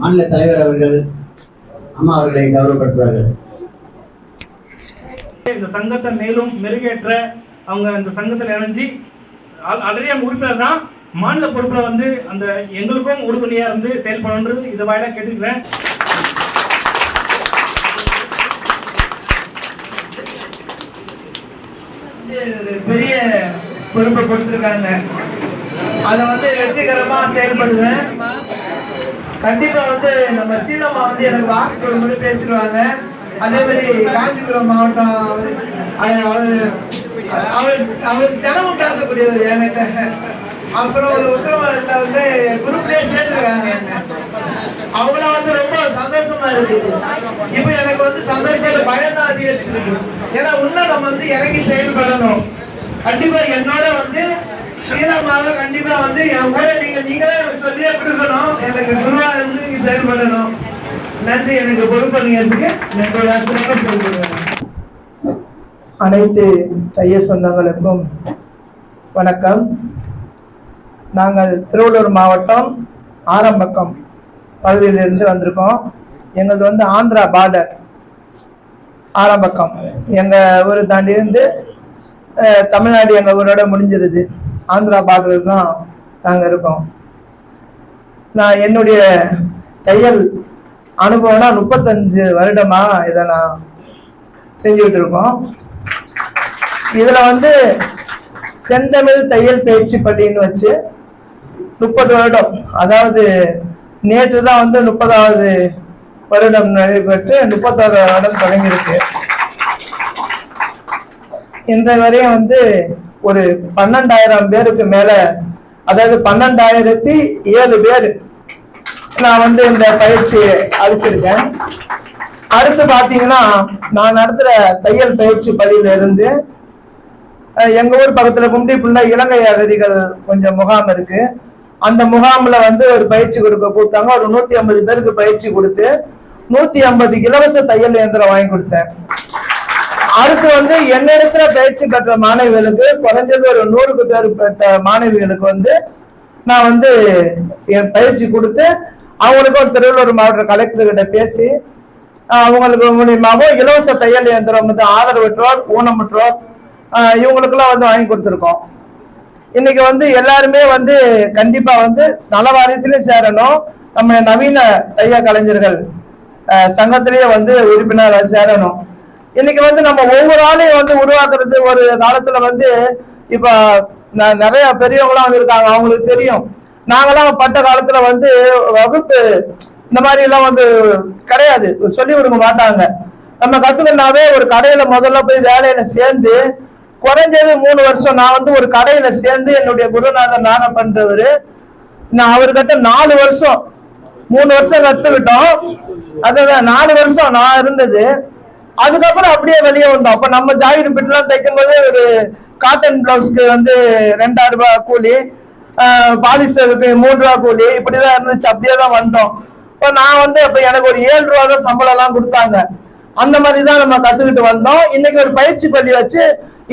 மாநில தலைவர் அவர்கள் அம்மா அவர்களை கௌரவப்படுத்துவார்கள். இந்த சங்கத்தை மேலும் மெருகேற்ற அவங்க இந்த சங்கத்தில் இணைஞ்சு ஆல்ரெடி அவங்க உறுப்பினர் தான். மாநில பொறுப்புல வந்து அந்த எங்களுக்கும் உறுதுணையா இருந்து செயல்படணுன்றது இதை வாயிலா கேட்டுக்கிறேன். ஒரு பெரிய பொறுப்பை கொடுத்துருக்காங்க. அதை வந்து வெற்றிகரமா செயல்படுவேன். கண்டிப்பா வந்து நம்ம சீலம்மா வந்து எனக்கு வாக்கு ஒரு பேசிடுவாங்க. அதே மாதிரி காஞ்சிபுரம் மாவட்டம் அவர் அவர் அவர் தினமும் பேசக்கூடியவர் என்கிட்ட. அப்புறம் ஒரு உத்தரவாதத்தில் வந்து குரூப்லேயே சேர்ந்துருக்காங்க என்ன. அவங்கள வந்து ரொம்ப சந்தோஷமா இருக்குது. இப்போ எனக்கு வந்து சந்தோஷத்துல பயம் தான் அதிகரிச்சிருக்கு. ஏன்னா இன்னும் நம்ம வந்து இறங்கி செயல்படணும். கண்டிப்பா என்னோட வந்து ஸ்ரீராமாவை கண்டிப்பா வந்து என் கூட நீங்க நீங்க தான் எனக்கு சொல்லியே கொடுக்கணும். எனக்கு குருவா இருந்து நீங்க செயல்படணும். நன்றி எனக்கு பொறுப்பணியதுக்கு என்னோட ஆசிரியர் சொல்லுவேன் அனைத்து தைய சொந்தங்களுக்கும் வணக்கம். நாங்கள் திருவள்ளூர் மாவட்டம் ஆரம்பக்கம் பகுதியிலிருந்து வந்திருக்கோம். எங்களது வந்து ஆந்திரா பார்டர் ஆரம்பக்கம். எங்கள் ஊரை தாண்டி இருந்து தமிழ்நாடு எங்கள் ஊரோட முடிஞ்சிருது. ஆந்திரா பார்டர் தான் நாங்கள் இருக்கோம். நான் என்னுடைய தையல் அனுபவம்னா முப்பத்தஞ்சு வருடமா இதை நான் செஞ்சுக்கிட்டு இருக்கோம். இதில் வந்து செந்தமிழ் தையல் பயிற்சி பள்ளின்னு வச்சு முப்பது வருடம் அதாவது நேற்று தான் வந்து முப்பதாவது வருடம் நடைபெற்று முப்பத்தாறு வருடம் தொடங்கியிருக்கு. இன்றைய வரையும் வந்து ஒரு பன்னெண்டாயிரம் பேருக்கு மேல அதாவது பன்னெண்டாயிரத்தி ஏழு பேர் நான் வந்து இந்த பயிற்சியை அளிச்சிருக்கேன். அடுத்து பாத்தீங்கன்னா நான் நடத்துற தையல் பயிற்சி பள்ளியில இருந்து எங்க ஊர் பக்கத்துல கும்டிப்புள்ள இலங்கை அகதிகள் கொஞ்சம் முகாம் இருக்கு. அந்த முகாம்ல வந்து ஒரு பயிற்சி கொடுக்க கூப்பிட்டாங்க. ஒரு நூத்தி ஐம்பது பேருக்கு பயிற்சி கொடுத்து நூத்தி ஐம்பது இலவச தையல் இயந்திரம் வாங்கி கொடுத்தேன். அடுத்து வந்து என்னிடத்துல பயிற்சி பெற்ற மாணவிகளுக்கு குறைஞ்சது ஒரு நூறுக்கு பேர் பெற்ற மாணவிகளுக்கு வந்து நான் வந்து என் பயிற்சி கொடுத்து அவங்களுக்கு ஒரு திருவள்ளூர் மாவட்ட கலெக்டர்கிட்ட பேசி அவங்களுக்கு மூலியமாகவும் இலவச தையல் இயந்திரம் வந்து ஆதரவற்றோர் ஊனமுற்றோர் இவங்களுக்கெல்லாம் வந்து வாங்கி கொடுத்துருக்கோம். இன்னைக்கு வந்து எல்லாருமே வந்து கண்டிப்பா வந்து நல வாரியத்திலயும் சேரணும். நம்ம நவீன தைய கலைஞர்கள் சங்கத்திலேயே வந்து உறுப்பினராக சேரணும். இன்னைக்கு வந்து நம்ம ஒவ்வொரு ஆளையும் வந்து உருவாக்குறது ஒரு காலத்துல வந்து இப்ப நிறைய பெரியவங்களாம் வந்து இருக்காங்க அவங்களுக்கு தெரியும். நாங்கெல்லாம் பட்ட காலத்துல வந்து வகுப்பு இந்த மாதிரி எல்லாம் வந்து கிடையாது. சொல்லி கொடுக்க மாட்டாங்க. நம்ம கத்துக்கணும்னாவே ஒரு கடையில முதல்ல போய் வேலையில சேர்ந்து குறைஞ்சது மூணு வருஷம் நான் வந்து ஒரு கடையில சேர்ந்து என்னுடைய குருநாதர் நாகப்பன்றவரு நான் அவர்கிட்ட நாலு வருஷம் மூணு வருஷம் கத்துக்கிட்டோம். அதுதான் நாலு வருஷம் நான் இருந்தது. அதுக்கப்புறம் அப்படியே வெளியே வந்தோம். அப்ப நம்ம ஜாக்கெட் பிட்லாம் தைக்கும் போது ஒரு காட்டன் பிளவுஸ்க்கு வந்து ரெண்டாயிரம் ரூபாய் கூலி பாலிஸ்டருக்கு மூணு ரூபா கூலி இப்படிதான் இருந்துச்சு. அப்படியே தான் வந்தோம். இப்போ நான் வந்து அப்ப எனக்கு ஒரு ஏழு ரூபா தான் சம்பளம் எல்லாம் கொடுத்தாங்க. அந்த மாதிரி தான் நம்ம கத்துக்கிட்டு வந்தோம். இன்னைக்கு ஒரு பயிற்சி பள்ளி வச்சு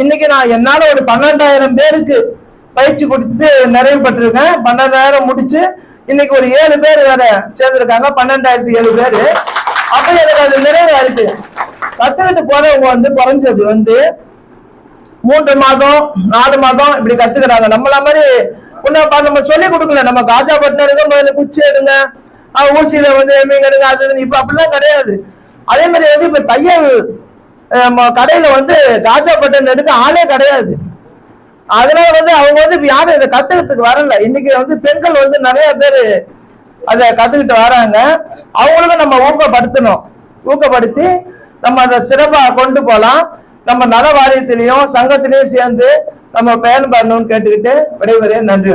இன்னைக்கு நான் என்னால ஒரு பன்னெண்டாயிரம் பேருக்கு பயிற்சி கொடுத்து நிறைவு பெற்றிருக்கேன். பன்னெண்டாயிரம் முடிச்சு இன்னைக்கு ஒரு ஏழு பேர் வேற சேர்ந்திருக்காங்க. பன்னெண்டாயிரத்தி ஏழு பேரு. அப்ப எனக்கு அது நிறைவா இருக்கு கத்துக்கிட்டு போறவங்க வந்து குறைஞ்சது வந்து மூன்று மாதம் நாலு மாதம் இப்படி கத்துக்கிறாங்க. நம்மள மாதிரி உன்ன நம்ம சொல்லி கொடுக்கல. நம்ம காஜா பட்டினருக்கு முதல்ல குச்சி எடுங்க. ஊசியில வந்து எம்மிங் எடுங்க அது இப்ப அப்படிலாம் கிடையாது. அதே மாதிரி வந்து இப்ப தையல் நம்ம கடையில வந்து காஜா பட்டன் எடுக்க ஆளே கிடையாது. அதனால வந்து அவங்க வந்து இப்ப யாரும் இதை கத்துக்கிறதுக்கு வரல. இன்னைக்கு வந்து பெண்கள் வந்து நிறைய பேர் அதை கத்துக்கிட்டு வராங்க. அவங்களுக்கும் நம்ம ஊக்கப்படுத்தணும். ஊக்கப்படுத்தி நம்ம அதை சிறப்பா கொண்டு போலாம். நம்ம நல வாரியத்திலையும் சங்கத்திலையும் சேர்ந்து நம்ம பயன்படணும்னு கேட்டுக்கிட்டு விடைபெறேன். நன்றி